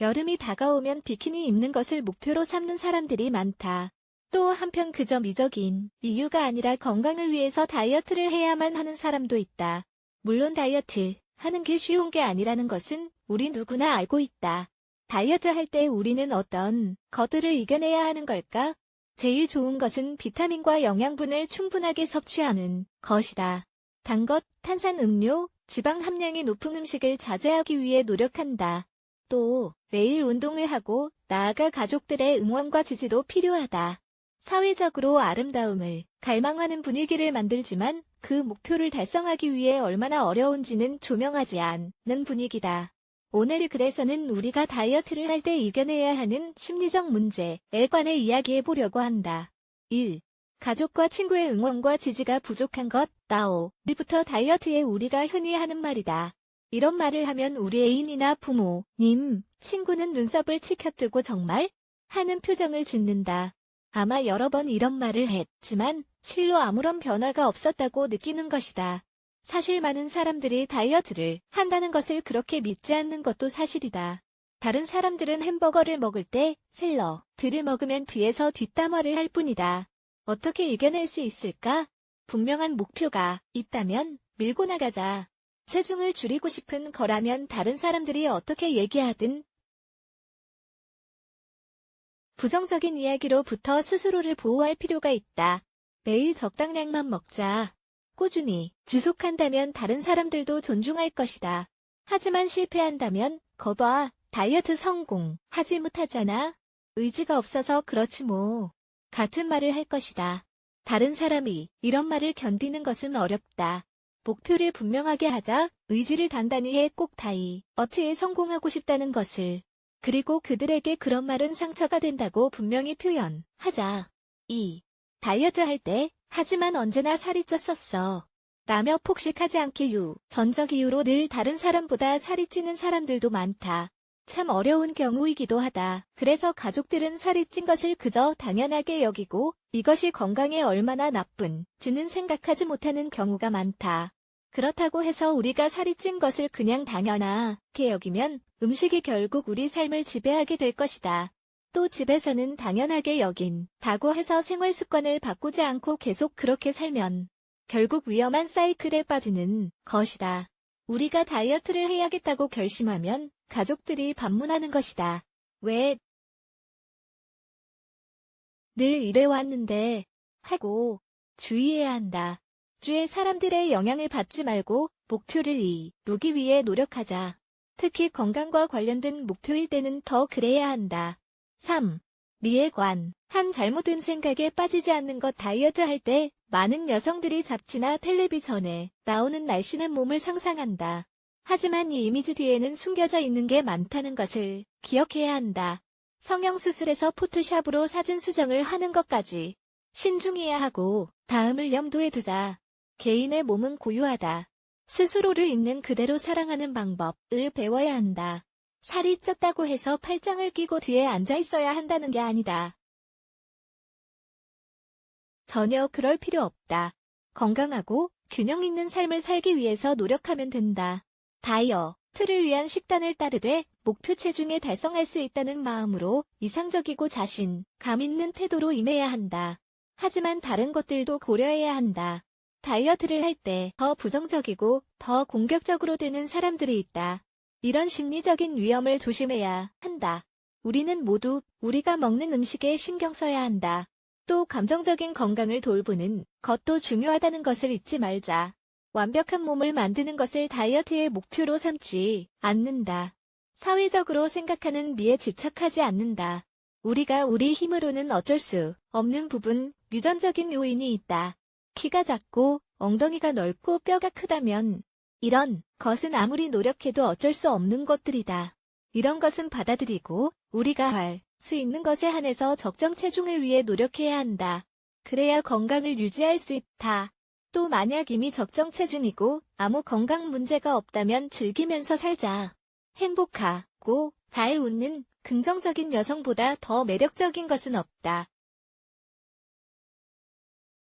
여름이 다가오면 비키니 입는 것을 목표로 삼는 사람들이 많다. 또 한편 그저 미적인 이유가 아니라 건강을 위해서 다이어트를 해야만 하는 사람도 있다. 물론 다이어트 하는 게 쉬운 게 아니라는 것은 우리 누구나 알고 있다. 다이어트 할 때 우리는 어떤 것들을 이겨내야 하는 걸까? 제일 좋은 것은 비타민과 영양분을 충분하게 섭취하는 것이다. 단 것, 탄산 음료, 지방 함량이 높은 음식을 자제하기 위해 노력한다. 또 매일 운동을 하고 나아가 가족들의 응원과 지지도 필요하다. 사회적으로 아름다움을 갈망하는 분위기를 만들지만 그 목표를 달성하기 위해 얼마나 어려운지는 조명하지 않는 분위기다. 오늘 그래서는 우리가 다이어트를 할 때 이겨내야 하는 심리적 문제에 관해 이야기해 보려고 한다. 1. 가족과 친구의 응원과 지지가 부족한 것, 나오. 일부터 다이어트에 우리가 흔히 하는 말이다. 이런 말을 하면 우리 애인이나 부모, 님, 친구는 눈썹을 치켜뜨고 정말? 하는 표정을 짓는다. 아마 여러 번 이런 말을 했지만 실로 아무런 변화가 없었다고 느끼는 것이다. 사실 많은 사람들이 다이어트를 한다는 것을 그렇게 믿지 않는 것도 사실이다. 다른 사람들은 햄버거를 먹을 때 샐러드를 먹으면 뒤에서 뒷담화를 할 뿐이다. 어떻게 이겨낼 수 있을까? 분명한 목표가 있다면 밀고 나가자. 체중을 줄이고 싶은 거라면 다른 사람들이 어떻게 얘기하든 부정적인 이야기로부터 스스로를 보호할 필요가 있다. 매일 적당량만 먹자. 꾸준히 지속한다면 다른 사람들도 존중할 것이다. 하지만 실패한다면 거봐 다이어트 성공 하지 못하잖아. 의지가 없어서 그렇지 뭐. 같은 말을 할 것이다. 다른 사람이 이런 말을 견디는 것은 어렵다. 목표를 분명하게 하자 의지를 단단히 해 꼭 다이 어트에 성공하고 싶다는 것을 그리고 그들에게 그런 말은 상처가 된다고 분명히 표현하자. 2. 다이어트 할 때, 하지만 언제나 살이 쪘었어. 라며 폭식하지 않기 유. 전적 이유로 늘 다른 사람보다 살이 찌는 사람들도 많다. 참 어려운 경우이기도 하다. 그래서 가족들은 살이 찐 것을 그저 당연하게 여기고 이것이 건강에 얼마나 나쁜지는 생각하지 못하는 경우가 많다. 그렇다고 해서 우리가 살이 찐 것을 그냥 당연하게 여기면 음식이 결국 우리 삶을 지배하게 될 것이다. 또 집에서는 당연하게 여긴 다고 해서 생활 습관을 바꾸지 않고 계속 그렇게 살면 결국 위험한 사이클에 빠지는 것이다. 우리가 다이어트를 해야겠다고 결심하면 가족들이 반문하는 것이다. 왜? 늘 이래왔는데 하고 주의해야 한다. 주의 사람들의 영향을 받지 말고 목표를 이루기 위해 노력하자. 특히 건강과 관련된 목표일 때는 더 그래야 한다. 3. 미해관. 한 잘못된 생각에 빠지지 않는 것 다이어트 할 때 많은 여성들이 잡지나 텔레비전에 나오는 날씬한 몸을 상상한다. 하지만 이 이미지 뒤에는 숨겨져 있는 게 많다는 것을 기억해야 한다. 성형수술에서 포토샵으로 사진 수정을 하는 것까지 신중해야 하고 다음을 염두에 두자. 개인의 몸은 고유하다. 스스로를 있는 그대로 사랑하는 방법을 배워야 한다. 살이 쪘다고 해서 팔짱을 끼고 뒤에 앉아 있어야 한다는 게 아니다. 전혀 그럴 필요 없다. 건강하고 균형 있는 삶을 살기 위해서 노력하면 된다. 다이어트를 위한 식단을 따르되 목표 체중에 달성할 수 있다는 마음으로 이상적이고 자신감 있는 태도로 임해야 한다. 하지만 다른 것들도 고려해야 한다. 다이어트를 할 때 더 부정적이고 더 공격적으로 되는 사람들이 있다. 이런 심리적인 위험을 조심해야 한다. 우리는 모두 우리가 먹는 음식에 신경 써야 한다. 또 감정적인 건강을 돌보는 것도 중요하다는 것을 잊지 말자. 완벽한 몸을 만드는 것을 다이어트의 목표로 삼지 않는다. 사회적으로 생각하는 미에 집착하지 않는다. 우리가 우리 힘으로는 어쩔 수 없는 부분, 유전적인 요인이 있다. 키가 작고 엉덩이가 넓고 뼈가 크다면 이런 것은 아무리 노력해도 어쩔 수 없는 것들이다. 이런 것은 받아들이고 우리가 할 수 있는 것에 한해서 적정 체중을 위해 노력해야 한다. 그래야 건강을 유지할 수 있다. 또 만약 이미 적정 체중이고 아무 건강 문제가 없다면 즐기면서 살자. 행복하고 잘 웃는 긍정적인 여성보다 더 매력적인 것은 없다.